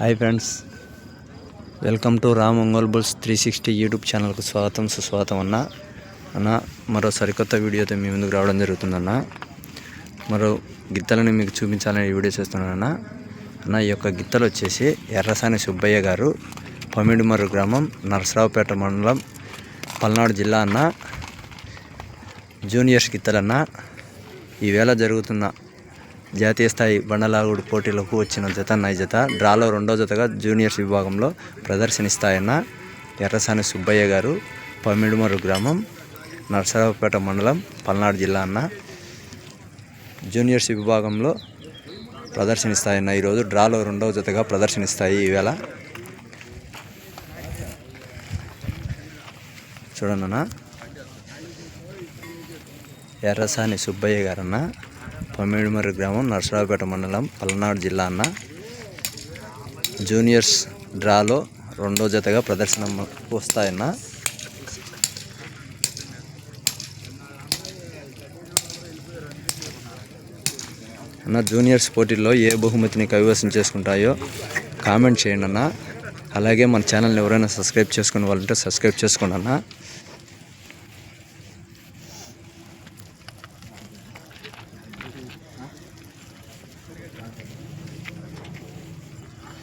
Hi friends. Welcome to Ram Ongole bulls three sixty YouTube ఛానల్కు స్వాగతం సుస్వాగతం అన్న. అన్న మరో సరికొత్త వీడియోతో మీ ముందుకు రావడం జరుగుతుందన్న. మరో గిత్తలని మీకు చూపించాలని ఈ వీడియో చేస్తున్నానన్న అన్న ఈ యొక్క గిత్తలు వచ్చేసి ఎర్రసాని సుబ్బయ్య గారు పమిడిమర్రు గ్రామం నరసరావుపేట మండలం పల్నాడు జిల్లా అన్న. జూనియర్స్ గిత్తలన్న. ఈవేళ జరుగుతున్న జాతీయ స్థాయి బండలాగుడు పోటీలకు వచ్చిన జత నై జత. డ్రాలో రెండో జతగా జూనియర్స్ విభాగంలో ప్రదర్శనిస్తాయన్న ఎర్రసాని సుబ్బయ్య గారు పమిడిమరు గ్రామం నర్సరావుపేట మండలం పల్నాడు జిల్లా అన్న జూనియర్స్ విభాగంలో ప్రదర్శనిస్తాయన్న ఈరోజు డ్రాలో రెండవ జతగా ప్రదర్శనిస్తాయి ఈవేళ చూడండి అన్న. ఎర్రసాని సుబ్బయ్య గారన్నా. పమ్మిడిమర్రి గ్రామం నరసరావుపేట మండలం పల్నాడు జిల్లా అన్న. జూనియర్స్ డ్రాలో రెండో జతగా ప్రదర్శన వస్తాయన్న. అన్న జూనియర్స్ పోటీల్లో ఏ బహుమతిని కైవసం చేసుకుంటాయో కామెంట్ చేయండి అన్న. అలాగే మన ఛానల్ని ఎవరైనా సబ్స్క్రైబ్ చేసుకునే వాళ్ళంటే సబ్స్క్రైబ్ చేసుకోండి అన్న. contact.